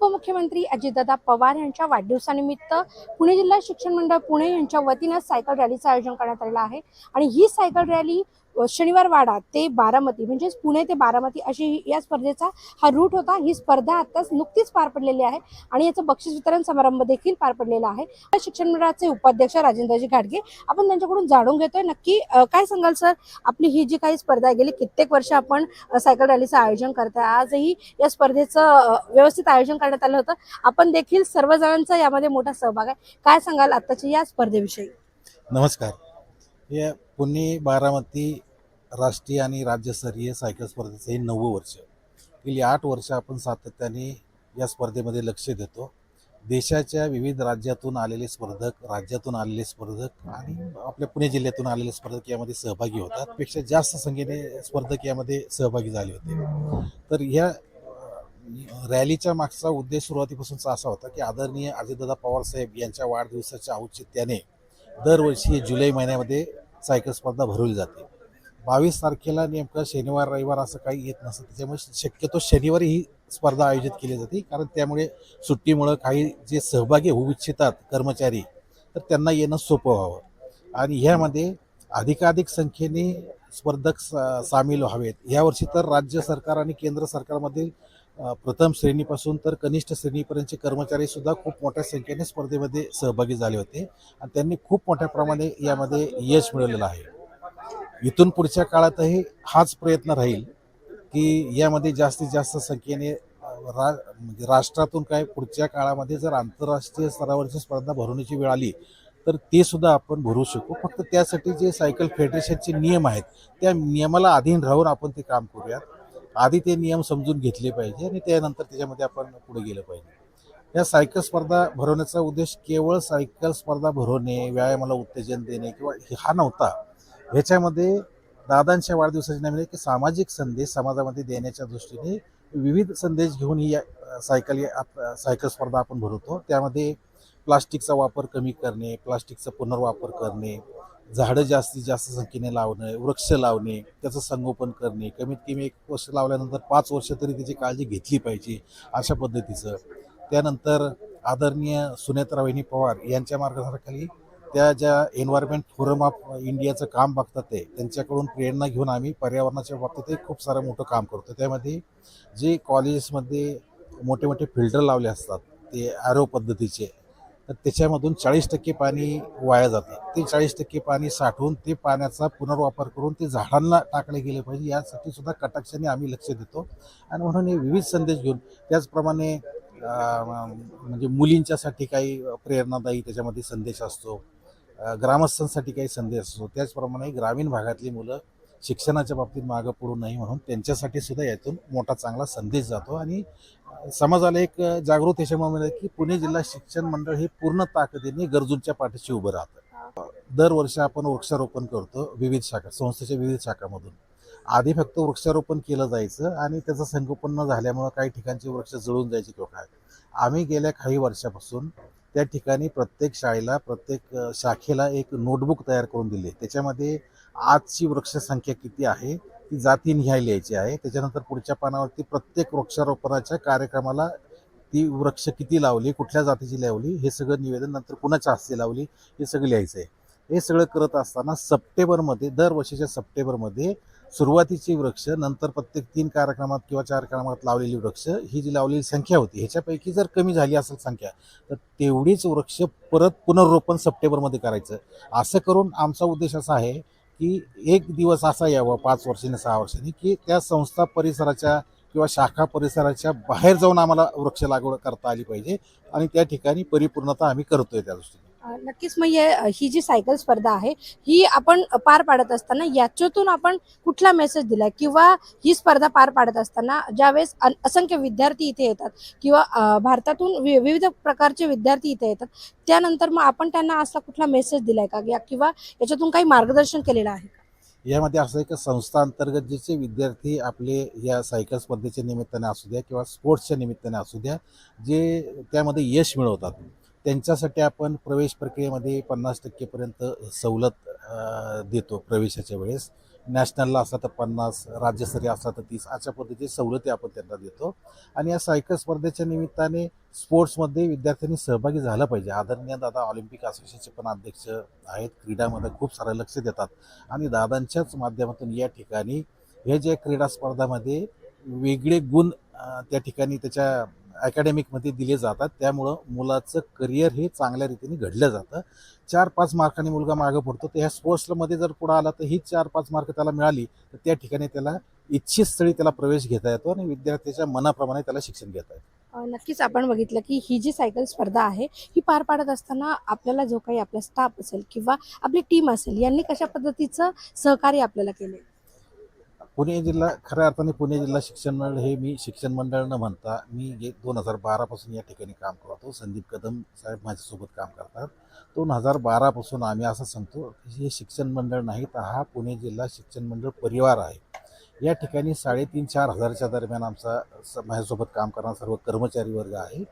उपमुख्यमंत्री अजितदादा पवार यांच्या वाढदिवसानिमित्त पुणे जिल्हा शिक्षण मंडळ पुणे यांच्या वतीनं सायकल रॅलीचं आयोजन करण्यात आलेलं आहे. आणि ही सायकल रॅली शनिवार वाडा ते बारामती म्हणजेच पुणे ते बारामती अशी या स्पर्धेचा हा रूट होता. ही स्पर्धा आताच नुकतीच पार पडलेली आहे आणि याचं बक्षीस वितरण समारंभ देखील पार पडलेला आहे. शिक्षण मंडळाचे उपाध्यक्ष राजेंद्रजी घाटगे आपण त्यांच्याकडून जाणून घेतोय. नक्की काय सांगाल सर? आपली ही जी काही स्पर्धा आहे गेली कित्येक वर्ष आपण सायकल रॅलीचं आयोजन करताय. आजही या स्पर्धेचं व्यवस्थित आयोजन करण्यात आलं होतं. आपण देखील सर्वजणांचा यामध्ये मोठा सहभाग आहे. काय सांगाल आताच्या या स्पर्धेविषयी? नमस्कार. या पुणे बारामती राष्ट्रीय आणि राज्यस्तरीय सायकल स्पर्धेचं हे नववं वर्ष गेली आठ वर्ष आपण सातत्याने या स्पर्धेमध्ये लक्ष देतो. देशाच्या विविध राज्यातून आलेले स्पर्धक राज्यातून आलेले स्पर्धक आणि आपल्या पुणे जिल्ह्यातून आलेले स्पर्धक यामध्ये सहभागी होतात. पेक्षा जास्त संख्येने स्पर्धक यामध्ये सहभागी झाले होते. तर ह्या रॅलीच्या मागचा उद्देश सुरुवातीपासूनचा असा होता की आदरणीय अजितदादा पवार साहेब यांच्या वाढदिवसाच्या औचित्याने दरवर्षी जुलै महिन्यामध्ये सायकल स्पर्धा भरवली जाते. बावीस तारखेला नेमकं शनिवार रविवार असं काही येत नसतं. त्याच्यामुळे शक्यतो शनिवारी ही स्पर्धा आयोजित केली जाते. कारण त्यामुळे सुट्टीमुळं काही जे सहभागी होऊ इच्छितात कर्मचारी तर त्यांना येणं सोपं व्हावं. आणि ह्यामध्ये अधिकाधिक संख्येने स्पर्धक सा सामील व्हावेत. यावर्षी तर राज्य सरकार आणि केंद्र सरकारमधील प्रथम श्रेणीपासून तर कनिष्ठ श्रेणीपर्यंतचे कर्मचारी सुद्धा खूप मोठ्या संख्येने स्पर्धेमध्ये सहभागी झाले होते. आणि त्यांनी खूप मोठ्या प्रमाणे यामध्ये यश मिळवलेलं आहे. इथून पुढच्या काळातही हाच प्रयत्न राहील की यामध्ये जास्तीत जास्त संख्येने रा म्हणजे राष्ट्रातून काय पुढच्या काळामध्ये जर आंतरराष्ट्रीय स्तरावरची स्पर्धा भरवण्याची वेळ आली तर ते सुद्धा आपण भरू शकू. फक्त त्यासाठी जे सायकल फेडरेशनचे नियम आहेत त्या नियमाला अधीन राहून आपण ते काम करूयात. आधी ते नियम समजून घेतले पाहिजे आणि त्यानंतर त्याच्यामध्ये आपण पुढे गेलं पाहिजे. या सायकल स्पर्धा भरवण्याचा उद्देश केवळ सायकल स्पर्धा भरवणे व्यायामाला उत्तेजन देणे किंवा हा नव्हता. ह्याच्यामध्ये दादांच्या वाढदिवसाच्या निमित्त की सामाजिक संदेश समाजामध्ये देण्याच्या दृष्टीने विविध संदेश घेऊन ही सायकल सायकल स्पर्धा आपण भरवतो. त्यामध्ये प्लास्टिकचा वापर कमी करणे प्लास्टिकचा पुनर्वापर करणे झाडं जास्तीत जास्त संख्येने लावणं वृक्ष लावणे त्याचं संगोपन करणे कमीत कमी एक वर्ष लावल्यानंतर पाच वर्ष तरी त्याची काळजी घेतली पाहिजे अशा पद्धतीचं. त्यानंतर आदरणीय सुनेत्रावहिनी पवार यांच्या मार्गदर्शनाखाली त्या ज्या एन्व्हायरमेंट फोरम ऑफ इंडियाचं काम बघतात ते त्यांच्याकडून प्रेरणा घेऊन आम्ही पर्यावरणाच्या बाबतीत खूप सारं मोठं काम करतो. त्यामध्ये जे कॉलेजेसमध्ये मोठे मोठे फिल्टर लावले असतात ते ॲरो पद्धतीचे तर त्याच्यामधून चाळीस टक्के पाणी वाया जाते. ते चाळीस टक्के पाणी साठवून ते पाण्याचा पुनर्वापर करून ते झाडांना टाकले गेले पाहिजे यासाठी सुद्धा कटाक्षाने आम्ही लक्ष देतो. आणि म्हणून हे विविध संदेश घेऊन त्याचप्रमाणे म्हणजे मुलींच्यासाठी काही प्रेरणादायी त्याच्यामध्ये संदेश असतो. ग्रामस्थांसाठी काही संदेश असतो त्याचप्रमाणे ग्रामीण भागातली मुलं शिक्षणाच्या बाबतीत मागं पडू नये म्हणून त्यांच्यासाठी सुद्धा यातून मोठा चांगला संदेश जातो. आणि समाजाला एक जागृत याच्यामुळे मिळेल की पुणे जिल्हा शिक्षण मंडळ हे पूर्ण ताकदीने गरजूंच्या पाठीशी उभं राहतं. दरवर्षी आपण वृक्षारोपण करतो विविध शाखा संस्थेच्या विविध शाखामधून. आधी फक्त वृक्षारोपण केलं जायचं आणि त्याचं संगोपन न झाल्यामुळं काही ठिकाणचे वृक्ष जळून जायचे किंवा काय. आम्ही गेल्या काही वर्षापासून त्या ठिकाणी प्रत्येक शाळेला प्रत्येक शाखेला एक नोटबुक तयार करून दिली. त्याच्यामध्ये आजची वृक्षसंख्या किती आहे ती जाती निहाय लिहायची आहे. त्याच्यानंतर पुढच्या पानावरती प्रत्येक वृक्षारोपणाच्या कार्यक्रमाला ती वृक्ष किती लावली कुठल्या जातीची लावली हे सगळं निवेदन नंतर कुणाच्या हस्ते लावली हे सगळं लिहायचं आहे हे सगळं करत असताना सप्टेंबरमध्ये दरवर्षीच्या सप्टेंबरमध्ये सुरुवातीची वृक्ष नंतर प्रत्येक तीन कार्यक्रमात किंवा चार कार्यक्रमात लावलेली वृक्ष ही जी लावलेली संख्या होती ह्याच्यापैकी जर कमी झाली असेल संख्या तर तेवढीच वृक्ष परत पुनर्रोपण सप्टेंबरमध्ये करायचं. असं करून आमचा उद्देश असा आहे की एक दिवस असा यावा पाच वर्षांनी सहा वर्षांनी की त्या संस्था परिसराच्या किंवा शाखा परिसराच्या बाहेर जाऊन आम्हाला वृक्ष लागवड करता आली पाहिजे आणि त्या ठिकाणी परिपूर्णता आम्ही करतोय त्या दृष्टीने. नक्कीच मग ही जी सायकल स्पर्धा आहे ही आपण पार पाडत असताना याच्यातून आपण कुठला मेसेज दिलाय? किंवा ही स्पर्धा पार पाडत असताना ज्यावेळेस अन- असंख्य विद्यार्थी इथे येतात किंवा भारतातून वि- विविध प्रकारचे विद्यार्थी इथे येतात त्यानंतर मग आपण त्यांना असा कुठला मेसेज दिलाय का? या- किंवा याच्यातून काही मार्गदर्शन केलेलं आहे का? यामध्ये असं एक संस्था अंतर्गत जे विद्यार्थी आपले या सायकल स्पर्धेच्या निमित्ताने असू द्या किंवा स्पोर्ट्सच्या निमित्ताने असू द्या जे त्यामध्ये यश मिळवतात. त्यांच्यासाठी आपण प्रवेश प्रक्रियेमध्ये पन्नास टक्केपर्यंत सवलत देतो प्रवेशाच्या वेळेस. नॅशनलला असला तर पन्नास राज्यस्तरीय असला तर तीस अशा पद्धतीची सवलती आपण त्यांना देतो. आणि या सायकल स्पर्धेच्या निमित्ताने स्पोर्ट्समध्ये विद्यार्थ्यांनी सहभागी झालं पाहिजे. आदरणीय दादा ऑलिम्पिक असोसिएशनचे पण अध्यक्ष आहेत. क्रीडामध्ये खूप सारं लक्ष देतात. आणि दादांच्याच माध्यमातून या ठिकाणी हे जे क्रीडा स्पर्धामध्ये वेगळे गुण त्या ठिकाणी त्याच्या अकॅडमिकमध्ये दिले जातात. त्यामुळं मुलाचं करिअर हे चांगल्या रीतीने घडलं जातं. चार पाच मार्कांनी मुलगा मागं पडतो. तर ह्या स्पोर्ट्समध्ये जर पुढं आला तर ही चार पाच मार्क त्याला मिळाली तर त्या ठिकाणी त्याला इच्छित स्थळी त्याला प्रवेश घेता येतो आणि विद्यार्थ्याच्या मनाप्रमाणे त्याला शिक्षण घेता येतं. नक्कीच आपण बघितलं की ही जी सायकल स्पर्धा आहे ही पार पाडत असताना आपल्याला जो काही आपला स्टाफ असेल किंवा आपली टीम असेल यांनी कशा पद्धतीचं सहकार्य आपल्याला केले पुणे जिल्हा खऱ्या अर्थाने पुणे जिल्हा शिक्षण मंडळ हे मी शिक्षण मंडळ न म्हणता मी गे दोन हजार बारापासून या ठिकाणी काम करतो. संदीप कदम साहेब माझ्यासोबत काम करतात. दोन हजार बारापासून आम्ही असं सांगतो की हे शिक्षण मंडळ नाही तर हा पुणे जिल्हा शिक्षण मंडळ परिवार आहे. या ठिकाणी साडेतीन चार हजारच्या दरम्यान आमचा स- माझ्यासोबत काम करणारा सर्व कर्मचारी वर्ग आहे.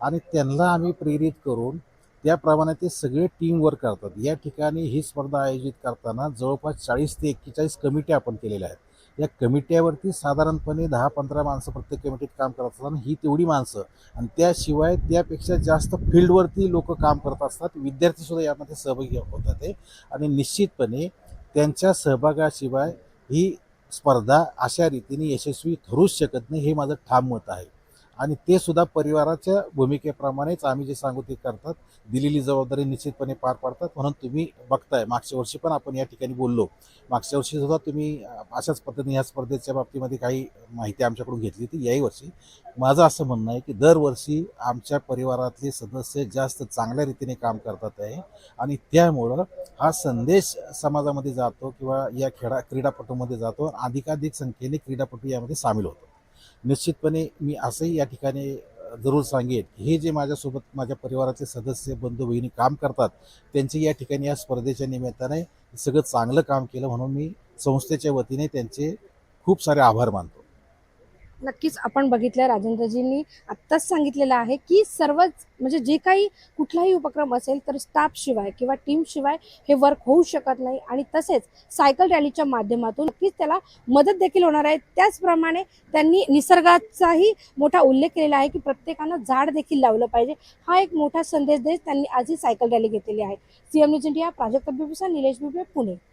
आणि त्यांना आम्ही प्रेरित करून त्याप्रमाणे ते सगळे टीमवर्क करतात. या ठिकाणी ही स्पर्धा आयोजित करताना जवळपास चाळीस ते एक्केचाळीस कमिट्या आपण केलेल्या आहेत. या कमिट्यावरती साधारणपणे दहा पंधरा माणसं प्रत्येक कमिटीत काम करत असतात आणि ही तेवढी माणसं. आणि त्याशिवाय त्यापेक्षा जास्त फील्डवरती लोक काम करत असतात. विद्यार्थीसुद्धा यामध्ये सहभागी होतात आहे आणि निश्चितपणे त्यांच्या सहभागाशिवाय ही स्पर्धा अशा रीतीने यशस्वी ठरूच शकत नाही हे माझं ठाम मत आहे. आणि ते सुद्धा परिवाराच्या भूमिकेप्रमाणेच आम्ही जे सांगू ते करतात. दिलेली जबाबदारी निश्चितपणे पार पाडतात. म्हणून तुम्ही बघताय मागच्या वर्षी पण आपण या ठिकाणी बोललो. मागच्या वर्षी सुद्धा तुम्ही अशाच पद्धतीने या स्पर्धेच्या बाबतीमध्ये काही माहिती आमच्याकडून घेतली होती. याही वर्षी माझं असं म्हणणं आहे की दरवर्षी आमच्या परिवारातले सदस्य जास्त चांगल्या रीतीने काम करतात आहे. आणि त्यामुळं हा संदेश समाजामध्ये जातो किंवा या खेळा क्रीडापटूमध्ये जातो. अधिकाधिक संख्येने क्रीडापटू यामध्ये सामील होतो. निश्चितपणे मी असंही या ठिकाणी जरूर सांगेन हे जे माझ्यासोबत माझ्या परिवाराचे सदस्य बंधू बहिणी काम करतात त्यांचे या ठिकाणी या स्पर्धेच्या निमित्ताने सगळं चांगलं काम केलं म्हणून मी संस्थेच्या वतीने त्यांचे खूप सारे आभार मानतो. नक्कीच आपण बघितलं राजेंद्रजींनी आत्ताच सांगितलेलं आहे की सर्वच म्हणजे जे काही कुठलाही उपक्रम असेल तर स्टाफ शिवाय किंवा टीम शिवाय हे वर्क होऊ शकत नाही. आणि तसेच सायकल रॅलीच्या माध्यमातून नक्कीच त्याला मदत देखील होणार आहे. त्याचप्रमाणे त्यांनी निसर्गाचाही मोठा उल्लेख केलेला आहे की प्रत्येकानं झाड देखील लावलं पाहिजे. हा एक मोठा संदेश देत त्यांनी आज ही सायकल रॅली घेतलेली आहे. सीएम न्यूज इंडिया प्राजक्त बिबुसा निलेश बिबे पुणे.